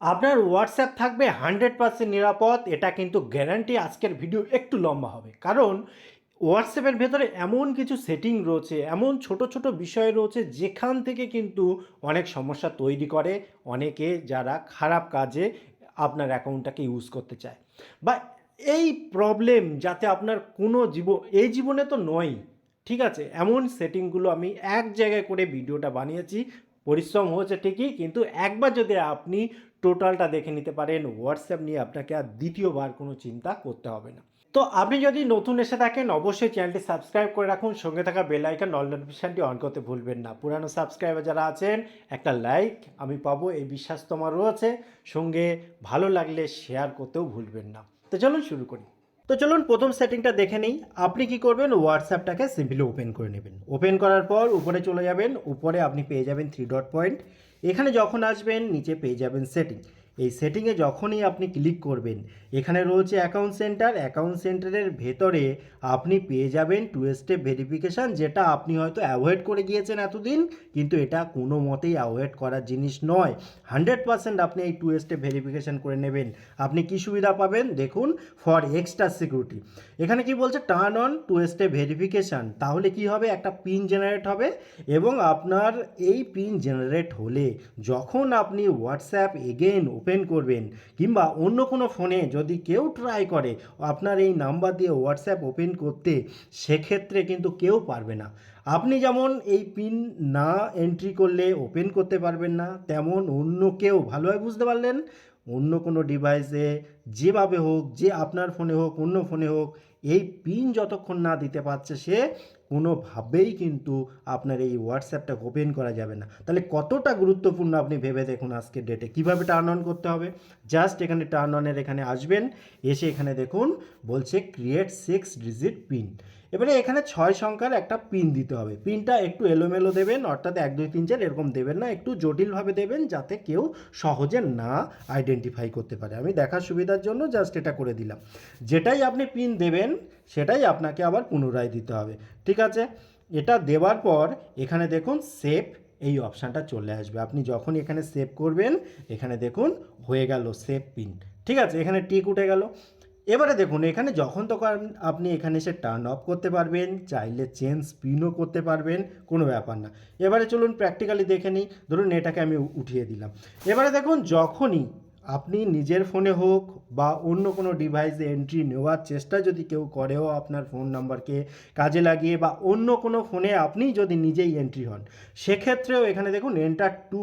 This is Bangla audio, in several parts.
আপনার হোয়াটসঅ্যাপ থাকবে হান্ড্রেড পার্সেন্ট নিরাপদ। এটা কিন্তু গ্যারান্টি আজকের ভিডিও একটু লম্বা হবে। কারণ হোয়াটসঅ্যাপের ভেতরে এমন কিছু সেটিং রয়েছে, এমন ছোট ছোট বিষয় রয়েছে, যেখান থেকে কিন্তু অনেক সমস্যা তৈরি করে, অনেকে যারা খারাপ কাজে আপনার অ্যাকাউন্টটাকে ইউজ করতে চায়। বা এই প্রবলেম যাতে আপনার কোনো জীব, এই জীবনে তো নয় ঠিক আছে? এমন সেটিংগুলো আমি এক জায়গায় করে ভিডিওটা বানিয়েছি পরিশ্রম হয়েছে ঠিকই, কিন্তু একবার যদি আপনি টোটালটা দেখে নিতে পারেন হোয়াটসঅ্যাপ নিয়ে আপনাকে আর দ্বিতীয়বার কোনো চিন্তা করতে হবে না। তো আপনি যদি নতুন এসে থাকেন, অবশ্যই চ্যানেলটি সাবস্ক্রাইব করে রাখুন। সঙ্গে থাকা বেল আইকন অল নোটিফিকেশানটি অন করতে ভুলবেন না। পুরানো সাবস্ক্রাইবার যারা আছেন, একটা লাইক আমি পাবো, এই বিশ্বাস তোমার রয়েছে সঙ্গে ভালো লাগলে শেয়ার করতেও ভুলবেন না। তো চলুন শুরু করি। তো চলুন প্রথম সেটিংটা দেখে নিই। আপনি কি করবেন? হোয়াটসঅ্যাপটাকে সিম্পলি ওপেন করে নেবেন। ওপেন করার পর উপরে চলে যাবেন। উপরে আপনি পেয়ে যাবেন থ্রি ডট পয়েন্ট এখানে যখন আসবেন, নিচে পেয়ে যাবেন সেটিং এই সেটিংয়ে যখনই আপনি ক্লিক করবেন, এখানে রয়েছে অ্যাকাউন্ট সেন্টার অ্যাকাউন্ট সেন্টারের ভেতরে আপনি পেয়ে যাবেন টু স্টেপ ভেরিফিকেশান যেটা আপনি হয়তো অ্যাভয়েড করে গিয়েছেন এতদিন, কিন্তু এটা কোনো মতেই অ্যাভয়েড করার জিনিস নয়। হান্ড্রেড পার্সেন্ট আপনি এই টু স্টেপ ভেরিফিকেশান করে নেবেন। আপনি কি সুবিধা পাবেন? দেখুন ফর এক্সট্রা সিকিউরিটি এখানে কি বলছে? Turn on two step verification তাহলে কি হবে? একটা পিন জেনারেট হবে এবং আপনার এই পিন জেনারেট হলে যখন আপনি হোয়াটসঅ্যাপ এগেন ওপেন করবেন কিংবা অন্য কোনো ফোনে যদি কেউ ট্রাই করে আপনার এই নাম্বার দিয়ে হোয়াটসঅ্যাপ ওপেন করতে, সেক্ষেত্রে কিন্তু কেউ পারবে না। আপনি যেমন এই পিন না এন্ট্রি করলে ওপেন করতে পারবেন না, তেমন অন্য কেউ ভালোভাবে বুঝতে পারলেন? অন্য কোনো ডিভাইসে যেভাবে হোক, যে আপনার ফোনে হোক, অন্য ফোনে হোক, এই পিন যতক্ষণ না দিতে পারছে সে কোনোভাবেই কিন্তু আপনার এই হোয়াটসঅ্যাপটা ওপেন করা যাবে না। তাহলে কতটা গুরুত্বপূর্ণ আপনি ভেবে দেখুন আজকের ডেটে কীভাবে টার্ন অন করতে হবে? জাস্ট এখানে টার্ন অনের এখানে আসবেন, এসে এখানে দেখুন বলছে ক্রিয়েট সিক্স ডিজিট পিন এবারে এখানে ছয় সংখ্যার একটা পিন দিতে হবে। পিনটা একটু এলোমেলো দেবেন, অর্থাৎ এক, দুই, তিন, চার এরকম দেবেন না, একটু জটিলভাবে দেবেন যাতে কেউ সহজে না আইডেন্টিফাই করতে পারে। আমি দেখার সুবিধার জন্য জাস্ট এটা করে দিলাম। যেটাই আপনি পিন দেবেন, সেটাই আপনাকে আবার পুনরায় দিতে হবে। ঠিক আছে? এটা দেওয়ার পর এখানে দেখুন সেভ এই অপশানটা চলে আসবে। আপনি যখন এখানে সেভ করবেন, এখানে দেখুন হয়ে গেল সেভ পিন ঠিক আছে? এখানে টিক উঠে গেল। এবারে দেখুন, এখানে যখন তখন আপনি এখানে এসে টার্ন অফ করতে পারবেন, চাইলে চেঞ্জ পিনও করতে পারবেন, কোনো ব্যাপার না। এবারে চলুন প্র্যাকটিক্যালি দেখে নিই, ধরুন এটাকে আমি উঠিয়ে দিলাম। এবারে দেখুন, যখনই আপনি নিজের ফোনে হোক বা অন্য কোনো ডিভাইসে এন্ট্রি নেওয়ার চেষ্টা যদি কেউ করেও আপনার ফোন নাম্বারকে কাজে লাগিয়ে বা অন্য কোনো ফোনে আপনি যদি নিজেই এন্ট্রি হন, সেক্ষেত্রেও এখানে দেখুন এন্টার টু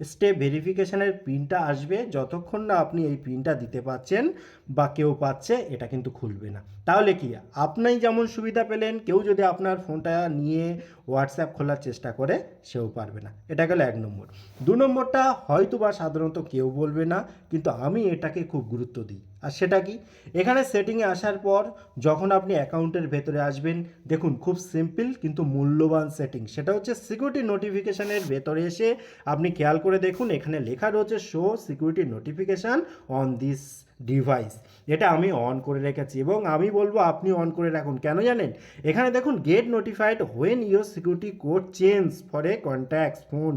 স্টেপ ভেরিফিকেশানের পিনটা আসবে যতক্ষণ না আপনি এই পিনটা দিতে পাচ্ছেন বা কেউ পাচ্ছে, এটা কিন্তু খুলবে না। তাহলে কি, আপনি যেমন সুবিধা পেলেন, কেউ যদি আপনার ফোনটা নিয়ে হোয়াটসঅ্যাপ খোলার চেষ্টা করে, সেও পারবে না। এটা গেল এক নম্বর। দু নম্বরটা হয়তো বা সাধারণত কেউ বলবে না, কিন্তু আমি এটাকে খুব গুরুত্ব দিই। আর সেটা কি? এখানে সেটিংয়ে আসার পর যখন আপনি অ্যাকাউন্টের ভেতরে আসবেন, দেখুন খুব সিম্পল কিন্তু মূল্যবান সেটিং সেটা হচ্ছে সিকিউরিটি নোটিফিকেশানের ভেতরে এসে আপনি খেয়াল করে দেখুন, এখানে লেখা রয়েছে show security notification on this device এটা আমি অন করে রেখেছি এবং আমি বলব আপনি অন করে রাখুন। কেন জানেন? এখানে দেখুন get notified when your security code change for a contacts phone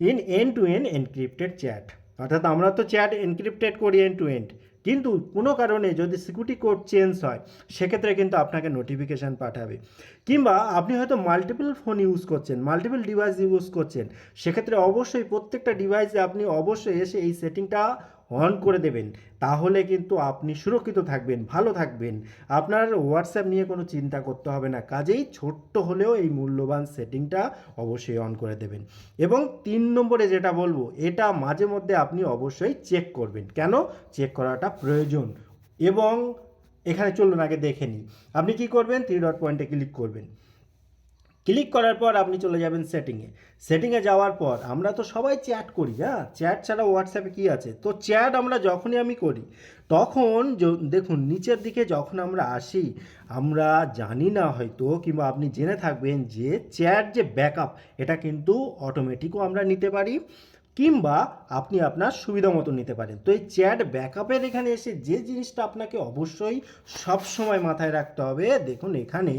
in end to end encrypted chat অর্থাৎ আমরা তো চ্যাট এনক্রিপ্টেড করি এন টু এন্ড কিন্তু কোনো কারণে যদি সিকিউরিটি কোড চেঞ্জ হয়, সেক্ষেত্রে কিন্তু আপনাকে নোটিফিকেশান পাঠাবে। কিংবা আপনি হয়তো মাল্টিপল ফোন ইউজ করছেন মাল্টিপল ডিভাইস ইউজ করছেন, সেক্ষেত্রে অবশ্যই প্রত্যেকটা ডিভাইসে আপনি অবশ্যই এসে এই সেটিংটা অন করে দেবেন, তাহলে কিন্তু আপনি সুরক্ষিত থাকবেন, ভালো থাকবেন। আপনার হোয়াটসঅ্যাপ নিয়ে কোনো চিন্তা করতে হবে না, কাজেই ছোট্ট হলেও এই মূল্যবান সেটিংটা অবশ্যই অন করে দেবেন। এবং তিন নম্বরে যেটা বলব, এটা মাঝে মধ্যে আপনি অবশ্যই চেক করবেন। কেন? চেক করাটা প্রয়োজন। এবং এখানে চলুন আগে দেখে নিই। আপনি কি করবেন? থ্রি ডট পয়েন্টে ক্লিক করবেন। ক্লিক করার পর আপনি চলে যাবেন সেটিংয়ে। সেটিংয়ে যাওয়ার পর আমরা তো সবাই চ্যাট করি হ্যাঁ? চ্যাট ছাড়া হোয়াটসঅ্যাপে কী আছে? তো চ্যাট আমরা যখনই আমি করি, তখন দেখুন, নিচের দিকে যখন আমরা আসি, আমরা জানি না হয়তো কিংবা আপনি জেনে থাকবেন যে চ্যাট যে ব্যাকআপ, এটা কিন্তু অটোমেটিকও আমরা নিতে পারি, কিংবা আপনি আপনার সুবিধা মতো নিতে পারেন। তো এই চ্যাট ব্যাকআপের এখানে এসে যে জিনিসটা আপনাকে অবশ্যই সব সময় মাথায় রাখতে হবে, দেখুন এখানে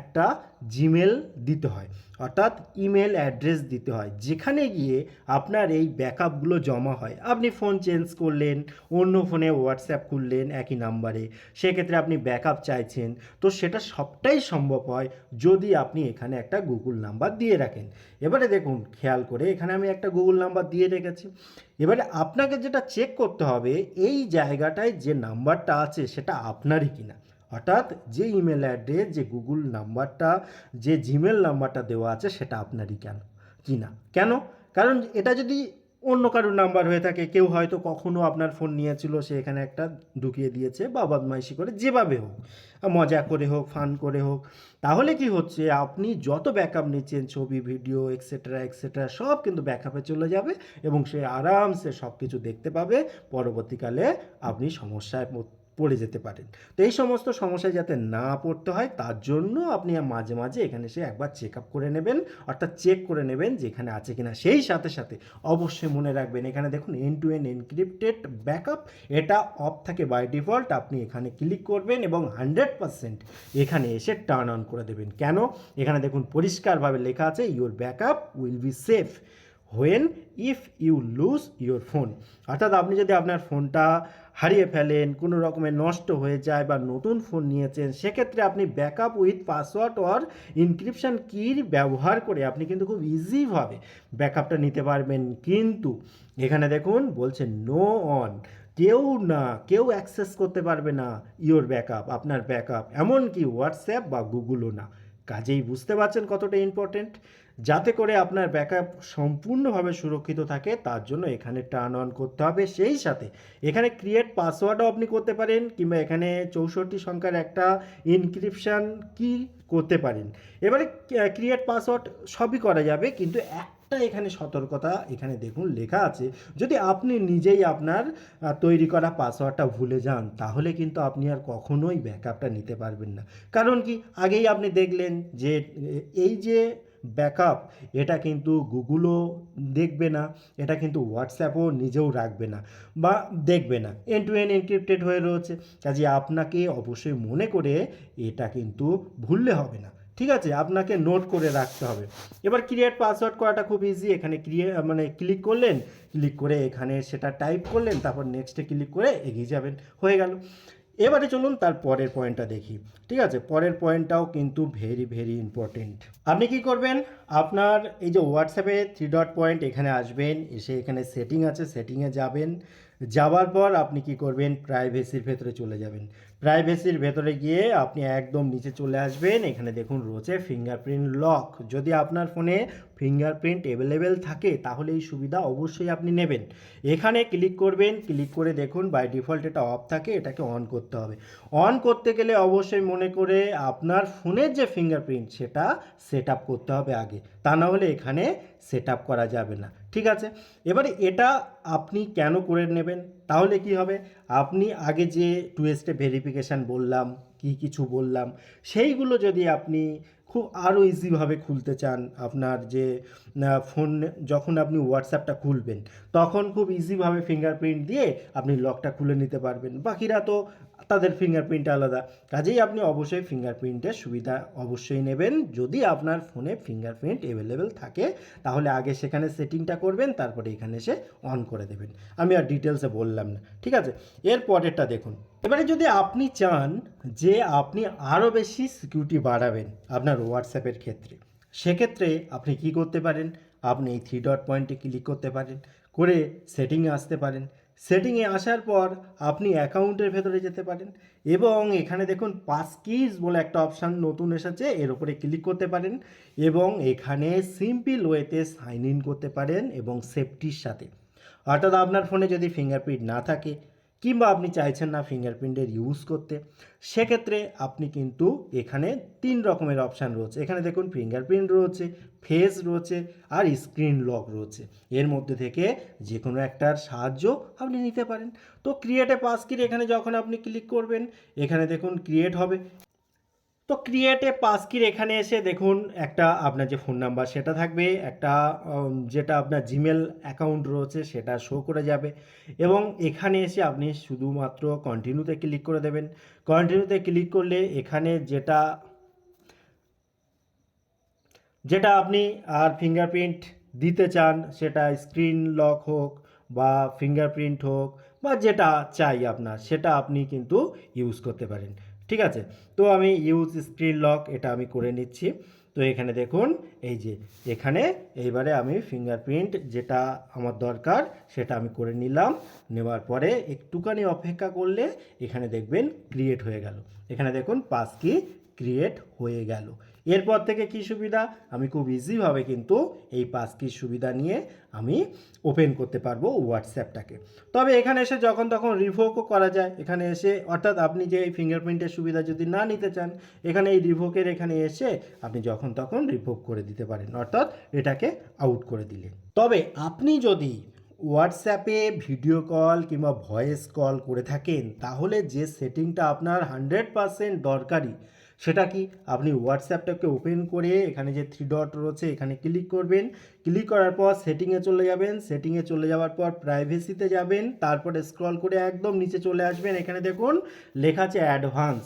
একটা জিমেল দিতে হয়, অর্থাৎ ইমেল অ্যাড্রেস দিতে হয়, যেখানে গিয়ে আপনার এই ব্যাকআপগুলো জমা হয়। আপনি ফোন চেঞ্জ করলেন, অন্য ফোনে হোয়াটসঅ্যাপ খুললেন একই নাম্বারে, সেক্ষেত্রে আপনি ব্যাকআপ চাইছেন, তো সেটা সবটাই সম্ভব হয় যদি আপনি এখানে একটা গুগল নাম্বার দিয়ে রাখেন। এবারে দেখুন, খেয়াল করে এখানে আমি একটা গুগল নাম্বার দিয়ে রেখেছি। এবারে আপনাকে যেটা চেক করতে হবে, এই জায়গাটায় যে নাম্বারটা আছে সেটা আপনারই কিনা। অর্থাৎ যে ইমেল অ্যাড্রেস যে গুগল নাম্বারটা, যে জিমেল নাম্বারটা দেওয়া আছে সেটা আপনারই কেন, কিনা। কেন? কারণ এটা যদি অন্য কারোর নাম্বার হয়ে থাকে, কেউ হয়তো কখনও আপনার ফোন নিয়েছিল, সে এখানে একটা ঢুকিয়ে দিয়েছে বা বদমাইশি করে, যেভাবে হোক। মজা করে হোক ফান করে হোক। তাহলে কি হচ্ছে, আপনি যত ব্যাকআপ নিচ্ছেন, ছবি ভিডিও এক্সেট্রা এক্সেট্রা সব কিন্তু ব্যাকআপে চলে যাবে এবং সে আরামসে সব কিছু দেখতে পাবে। পরবর্তীকালে আপনি সমস্যায় পড়- যেতে পারেন। তো এই সমস্ত সমস্যায় যাতে না পড়তে হয়, তার জন্য আপনি মাঝে মাঝে এখানে এসে একবার চেক আপ করে নেবেন, অর্থাৎ চেক করে নেবেন যে এখানে আছে কিনা। সেই সাথে সাথে অবশ্যই মনে রাখবেন, এখানে দেখুন end to end encrypted backup এটা অফ থাকে বাই ডিফল্ট আপনি এখানে ক্লিক করবেন এবং হান্ড্রেড পারসেন্ট এখানে এসে টার্ন অন করে দেবেন। কেন? এখানে দেখুন পরিষ্কারভাবে লেখা আছে your backup will be safe when if you lose your phone অর্থাৎ আপনি যদি আপনার ফোনটা হারিয়ে ফেলেন, কোনো রকমের নষ্ট হয়ে যায় বা নতুন ফোন নিয়েছেন, সেক্ষেত্রে আপনি backup with password or encryption কির ব্যবহার করে আপনি কিন্তু খুব ইজিভাবে ব্যাকআপটা নিতে পারবেন। কিন্তু এখানে দেখুন, বলছে নো অন কেউ না, কেউ অ্যাক্সেস করতে পারবে না ইওর ব্যাকআপ আপনার ব্যাকআপ এমনকি হোয়াটসঅ্যাপ বা গুগলও না। কাজেই বুঝতে পারছেন কতটা ইম্পর্টেন্ট যাতে করে আপনার ব্যাকআপ সম্পূর্ণভাবে সুরক্ষিত থাকে, তার জন্য এখানে টার্ন অন করতে হবে। সেই সাথে এখানে ক্রিয়েট পাসওয়ার্ডও আপনি করতে পারেন, কিংবা এখানে চৌষট্টি সংখ্যার একটা ইনক্রিপশান কি করতে পারেন। এবারে ক্রিয়েট পাসওয়ার্ড সবই করা যাবে, কিন্তু একটা এখানে সতর্কতা এখানে দেখুন লেখা আছে। যদি আপনি নিজেই আপনার তৈরি করা পাসওয়ার্ডটা ভুলে যান, তাহলে কিন্তু আপনি আর কখনোই ব্যাকআপটা নিতে পারবেন না। কারণ কি? আগেই আপনি দেখলেন যে, এই যে ব্যাকআপ, এটা কিন্তু গুগলও দেখবে না, এটা কিন্তু হোয়াটসঅ্যাপও নিজেও রাখবে না বা দেখবে না। এন টু এন এনক্রিপ্টেড হয়ে রয়েছে, কাজে আপনাকে অবশ্যই মনে করে এটা কিন্তু ভুললে হবে না। ঠিক আছে, আপনাকে নোট করে রাখতে হবে। এবার ক্রিয়েট পাসওয়ার্ড করাটা খুব ইজি এখানে ক্রিয়ে মানে ক্লিক করলেন ক্লিক করে এখানে সেটা টাইপ করলেন, তারপর নেক্সটে ক্লিক করে এগিয়ে যাবেন, হয়ে গেল। এবারে চলুন তার পরের পয়েন্টটা দেখি। ঠিক আছে? পরের পয়েন্টটাও কিন্তু ভেরি ভেরি ইম্পর্টেন্ট আপনি কি করবেন? আপনার এই যে হোয়াটসঅ্যাপে থ্রি ডট পয়েন্ট এখানে আসবেন, এসে এখানে সেটিং আছে সেটিংয়ে যাবেন। যাওয়ার পর আপনি কি করবেন? প্রাইভেসির ভেতরে চলে যাবেন। প্রাইভেসির ভেতরে গিয়ে আপনি একদম নিচে চলে আসবেন। এখানে দেখুন রয়েছে ফিঙ্গারপ্রিন্ট লক যদি আপনার ফোনে ফিঙ্গারপ্রিন্ট অ্যাভেলেবেল থাকে, তাহলে এই সুবিধা অবশ্যই আপনি নেবেন। এখানে ক্লিক করবেন ক্লিক করে দেখুন বাই ডিফল্ট এটা অফ থাকে, এটাকে অন করতে হবে। অন করতে গেলে অবশ্যই মনে করে আপনার ফোনের যে ফিঙ্গারপ্রিন্ট সেটা সেট করতে হবে আগে। তা না হলে এখানে সেট করা যাবে না। ঠিক আছে? এবারে এটা আপনি কেন করে নেবেন? তাহলে কি হবে? আপনি আগে যে টু স্টেপ ভেরিফিকেশান বললাম, কি কিছু বললাম, সেইগুলো যদি আপনি খুব আরও ইজিভাবে খুলতে চান, আপনার যে ফোন যখন আপনি হোয়াটসঅ্যাপটা খুলবেন, তখন খুব ইজিভাবে ফিঙ্গারপ্রিন্ট দিয়ে আপনি লকটা খুলে নিতে পারবেন। বাকিরা তো তাদের ফিঙ্গারপ্রিন্ট আলাদা। কাজেই আপনি অবশ্যই ফিঙ্গারপ্রিন্টের সুবিধা অবশ্যই নেবেন। যদি আপনার ফোনে ফিঙ্গারপ্রিন্ট অ্যাভেলেবেল থাকে, তাহলে আগে সেখানে সেটিংটা করবেন, তারপরে এখানে এসে অন করে দেবেন। আমি আর ডিটেলসে বললাম না, ঠিক আছে? এর পরেরটা দেখুন। এবারে যদি আপনি চান যে আপনি আরও বেশি সিকিউরিটি বাড়াবেন আপনার হোয়াটসঅ্যাপের ক্ষেত্রে, সেক্ষেত্রে আপনি কি করতে পারেন? আপনি এই থ্রি ডট পয়েন্টে ক্লিক করতে পারেন, করে সেটিংয়ে আসতে পারেন। সেটিংয়ে আসার পর আপনি অ্যাকাউন্টের ভেতরে যেতে পারেন এবং এখানে দেখুন পাস কিজ বলে একটা অপশান নতুন এসেছে, এর উপরে ক্লিক করতে পারেন এবং এখানে সিম্পল ওয়েতে সাইন ইন করতে পারেন এবং সেফটির সাথে। অর্থাৎ আপনার ফোনে যদি ফিঙ্গারপ্রিন্ট না থাকে কিংবা আপনি চাইছেন না ফিঙ্গারপ্রিন্টের ইউজ করতে, সেক্ষেত্রে আপনি কিন্তু এখানে তিন রকমের অপশান রয়েছে। এখানে দেখুন ফিঙ্গারপ্রিন্ট রয়েছে ফেস রয়েছে আর স্ক্রিন লক রয়েছে। এর মধ্যে থেকে যে কোনো একটার সাহায্য আপনি নিতে পারেন। তো ক্রিয়েটে পাস কিরে এখানে যখন আপনি ক্লিক করবেন, এখানে দেখুন ক্রিয়েট হবে। তো ক্রিয়েটে পাসকির এখানে এসে দেখুন একটা আপনার যে ফোন নাম্বার সেটা থাকবে, একটা যেটা আপনার জিমেল অ্যাকাউন্ট রয়েছে সেটা শো করে যাবে এবং এখানে এসে আপনি শুধুমাত্র কন্টিনিউতে ক্লিক করে দেবেন। কন্টিনিউতে ক্লিক করলে এখানে যেটা যেটা আপনি আর ফিঙ্গারপ্রিন্ট দিতে চান সেটা স্ক্রিন লক হোক বা ফিঙ্গারপ্রিন্ট হোক বা যেটা চাই আপনার সেটা আপনি কিন্তু ইউজ করতে পারেন। ঠিক আছে? তো আমি ইউজ স্ক্রিন লক এটা আমি করে নিচ্ছি। তো এখানে দেখুন, এই যে এখানে এইবারে আমি ফিঙ্গারপ্রিন্ট যেটা আমার দরকার সেটা আমি করে নিলাম। নেওয়ার পরে একটুখানি অপেক্ষা করলে এখানে দেখবেন ক্রিয়েট হয়ে গেল। এখানে দেখুন পাস কি ক্রিয়েট হয়ে গেল। এরপর থেকে কি সুবিধা? আমি খুব ইজিভাবে কিন্তু এই পাস কির সুবিধা নিয়ে আমি ওপেন করতে পারব হোয়াটসঅ্যাপটাকে তবে এখানে এসে যখন তখন রিভোকও করা যায়। এখানে এসে অর্থাৎ আপনি যে এই ফিঙ্গারপ্রিন্টের সুবিধা যদি না নিতে চান, এখানে এই রিভোকের এখানে এসে আপনি যখন তখন রিভোক করে দিতে পারেন। অর্থাৎ এটাকে আউট করে দিলেন তবে আপনি যদি হোয়াটসঅ্যাপে ভিডিও কল কিংবা ভয়েস কল করে থাকেন, তাহলে যে সেটিংটা আপনার হান্ড্রেড পারসেন্ট দরকারি সেটা কি? আপনি হোয়াটসঅ্যাপটাকে ওপেন করে এখানে যে থ্রি ডট রয়েছে, এখানে ক্লিক করবেন। ক্লিক করার পর সেটিংয়ে চলে যাবেন। সেটিংয়ে চলে যাওয়ার পর প্রাইভেসিতে যাবেন। তারপরে স্ক্রল করে একদম নিচে চলে আসবেন। এখানে দেখুন, লেখা আছে অ্যাডভান্স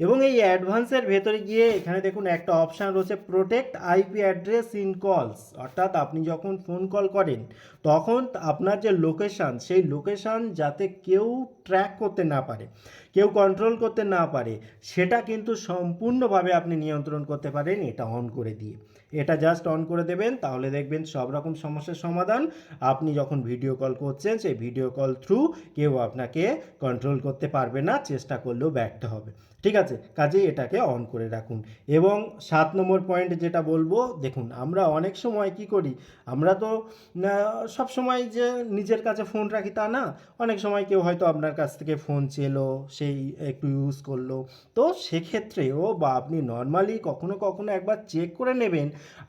এবং এই অ্যাডভান্সের ভেতরে গিয়ে এখানে দেখুন একটা অপশান রয়েছে প্রোটেক্ট আইপি অ্যাড্রেস ইন কলস অর্থাৎ আপনি যখন ফোন কল করেন, তখন আপনার যে লোকেশান সেই লোকেশান যাতে কেউ ট্র্যাক করতে না পারে। কেউ কন্ট্রোল করতে না পারে, সেটা কিন্তু সম্পূর্ণভাবে আপনি নিয়ন্ত্রণ করতে পারেন, এটা অন করে দিয়ে। এটা জাস্ট অন করে দেবেন, তাহলে দেখবেন সব রকম সমস্যার সমাধান। আপনি যখন ভিডিও কল করছেন, সেই ভিডিও কল থ্রু কেউ আপনাকে কন্ট্রোল করতে পারবে না, চেষ্টা করলেও ব্যর্থ হবে। ঠিক আছে? কাজেই এটাকে অন করে রাখুন। এবং সাত নম্বর পয়েন্ট যেটা বলব, দেখুন, আমরা অনেক সময় কি করি, আমরা তো সব সময় যে নিজের কাছে ফোন রাখি তা না। অনেক সময় কেউ হয়তো আপনার কাছ থেকে ফোন চেলো সেই একটু ইউজ করল। তো সেক্ষেত্রেও বা আপনি নর্মালি কখনো কখনো একবার চেক করে নেবেন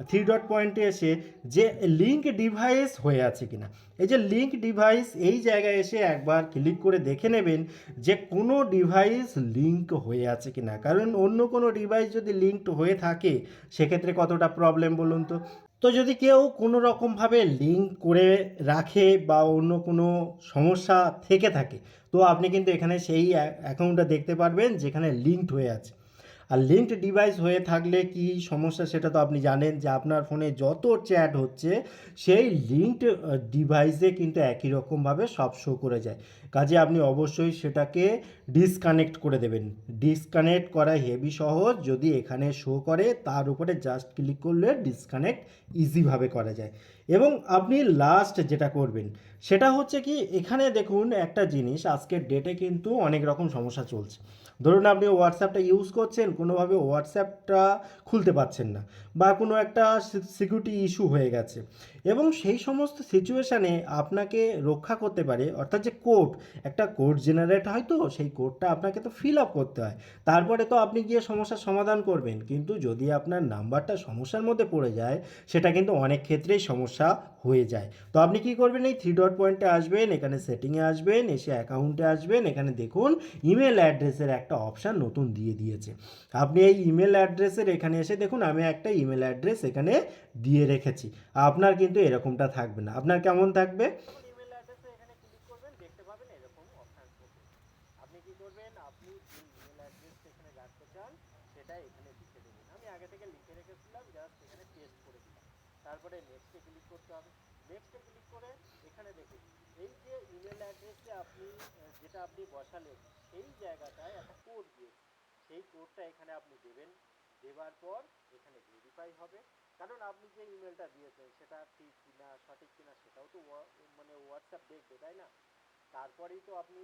থ্রি ডট পয়েন্টে এসে যে লিঙ্ক ডিভাইস হয়ে আছে কিনা। এই যে লিঙ্ক ডিভাইস এই জায়গায় এসে একবার ক্লিক করে দেখে নেবেন যে কোনো ডিভাইস লিঙ্ক হয়ে আছে কিনা। কারণ অন্য কোনো ডিভাইস যদি লিঙ্কড হয়ে থাকে, সেক্ষেত্রে কতটা প্রবলেম বলুন তো? তো যদি কেউ কোনো রকমভাবে লিঙ্ক করে রাখে বা অন্য কোনো সমস্যা থেকে থাকে, তো আপনি কিন্তু এখানে সেই অ্যাকাউন্টটা দেখতে পারবেন যেখানে লিঙ্কড হয়ে আছে। আর লিঙ্কড ডিভাইস হয়ে থাকলে কি সমস্যা সেটা তো আপনি জানেন যে আপনার ফোনে যত চ্যাট হচ্ছে, সেই লিঙ্কড ডিভাইসে কিন্তু একই রকমভাবে সব শো করে যায়। কাজে আপনি অবশ্যই সেটাকে ডিসকানেক্ট করে দেবেন। ডিসকানেক্ট করা হেভি সহজ, যদি এখানে শো করে, তার উপরে জাস্ট ক্লিক করলে ডিসকানেক্ট ইজিভাবে করা যায়। এবং আপনি লাস্ট যেটা করবেন, সেটা হচ্ছে কি, এখানে দেখুন একটা জিনিস, আজকের ডেটে কিন্তু অনেক রকম সমস্যা চলছে। ধরুন আপনি হোয়াটসঅ্যাপটা ইউজ করছেন, কোনোভাবে হোয়াটসঅ্যাপটা খুলতে পারছেন না বা কোনো একটা সিকিউরিটি ইস্যু হয়ে গেছে। এবং সেই সমস্ত সিচুয়েশানে আপনাকে রক্ষা করতে পারে, অর্থাৎ যে কোড একটা কোড জেনারেট হয় তো, সেই কোডটা আপনাকে তো ফিল আপ করতে হয়। তারপরে তো আপনি গিয়ে সমস্যার সমাধান করবেন। কিন্তু যদি আপনার নাম্বারটা সমস্যার মধ্যে পড়ে যায়, সেটা কিন্তু অনেক ক্ষেত্রেই সমস্যা হয়ে যায়। তো আপনি কি করবেন, এই থ্রি ডট পয়েন্টে আসবেন, এখানে সেটিংয়ে আসবেন, এসে অ্যাকাউন্টে আসবেন, এখানে দেখুন ইমেল অ্যাড্রেসের একটা অপশান নতুন দিয়ে দিয়েছে। আপনি এই ইমেল অ্যাড্রেসের এখানে এসে দেখুন, আমি একটা ইমেল অ্যাড্রেস এখানে দিয়ে রেখেছি। আপনার কিন্তু এরকমটা থাকবে না। আপনার কেমন থাকবে? এই যে ইমেল অ্যাড্রেসে আপনি যেটা আপনি বসালেন সেই জায়গাটায় একটা কোড দিয়েছে সেই কোডটা এখানে আপনি দেবেন। দেওয়ার পর এখানে ভেরিফাই হবে। কারণ আপনি যে ইমেলটা দিয়েছেন, সেটা ঠিক কিনা, সঠিক কিনা, সেটাও তো মানে হোয়াটসঅ্যাপ দেখবে, তাই না? তারপরেই তো আপনি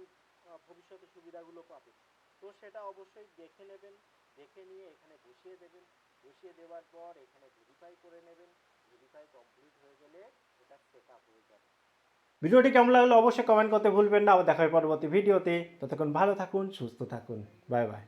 ভবিষ্যতে সুবিধাগুলো পাবেন। তো সেটা অবশ্যই দেখে নেবেন, দেখে নিয়ে এখানে বসিয়ে দেবেন। বসিয়ে দেওয়ার পর এখানে ভেরিফাই করে নেবেন। ভেরিফাই কমপ্লিট হয়ে গেলে এটা সেট আপ হয়ে যাবে। ভিডিওটি কেমন লাগল অবশ্যই কমেন্ট করতে ভুলবেন না। আবার দেখা হবে পরবর্তী ভিডিওতে। ততক্ষণ ভালো থাকুন, সুস্থ থাকুন। Bye bye.